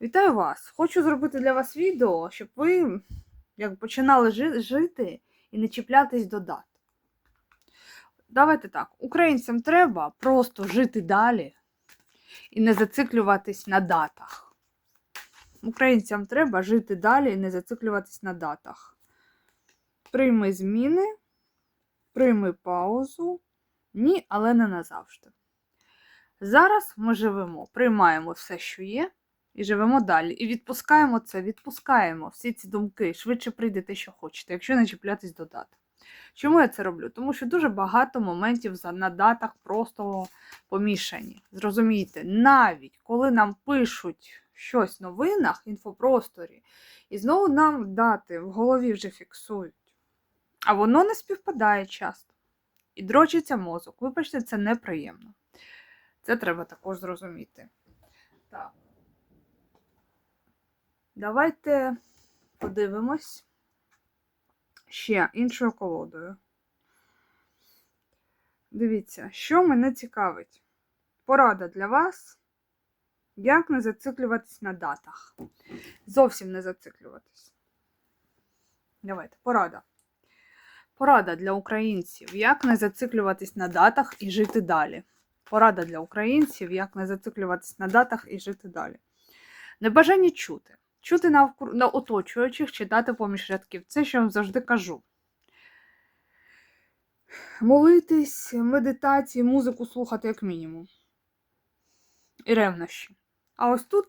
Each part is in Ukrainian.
Вітаю вас! Хочу зробити для вас відео, щоб ви як починали жи- жити і не чіплятись до дат. Давайте так, українцям треба просто жити далі і не зациклюватись на датах. Українцям треба жити далі і не зациклюватись на датах. Прийми зміни, прийми паузу. Ні, але не назавжди. Зараз ми живемо, приймаємо все, що є, і живемо далі. І відпускаємо це, відпускаємо всі ці думки. Швидше прийдете, що хочете, якщо не чіплятись до дат. Чому я це роблю? Тому що дуже багато моментів на датах просто помішані. Зрозумійте, навіть коли нам пишуть щось в новинах, інфопросторі, і знову нам дати в голові вже фіксують. А воно не співпадає часто. І дрочиться мозок. Вибачте, це неприємно. Це треба також зрозуміти. Так. Давайте подивимось ще іншою колодою. Дивіться, що мене цікавить. Порада для вас. Як не зациклюватись на датах. Зовсім не зациклюватись. Давайте, порада. Порада для українців. Як не зациклюватись на датах і жити далі. Порада для українців, як не зациклюватись на датах і жити далі. Небажання чути. Чути навкруг на оточуючих, читати поміж рядків. Це що я вам завжди кажу. Молитись, медитації, музику слухати, як мінімум. І ревнощі. А ось тут,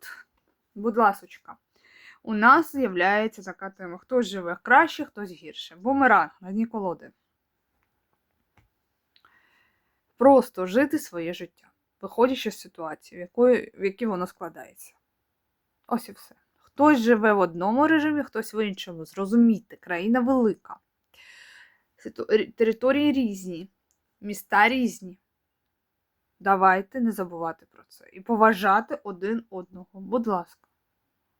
будь ласочка, у нас з'являється така тема. Хтось живе краще, хтось гірше. Бумеранг на дні колоди. Просто жити своє життя, виходячи з ситуації, в якій воно складається. Ось і все. Хтось живе в одному режимі, хтось в іншому. Зрозумійте, країна велика. Території різні, міста різні. Давайте не забувати про це і поважати один одного. Будь ласка.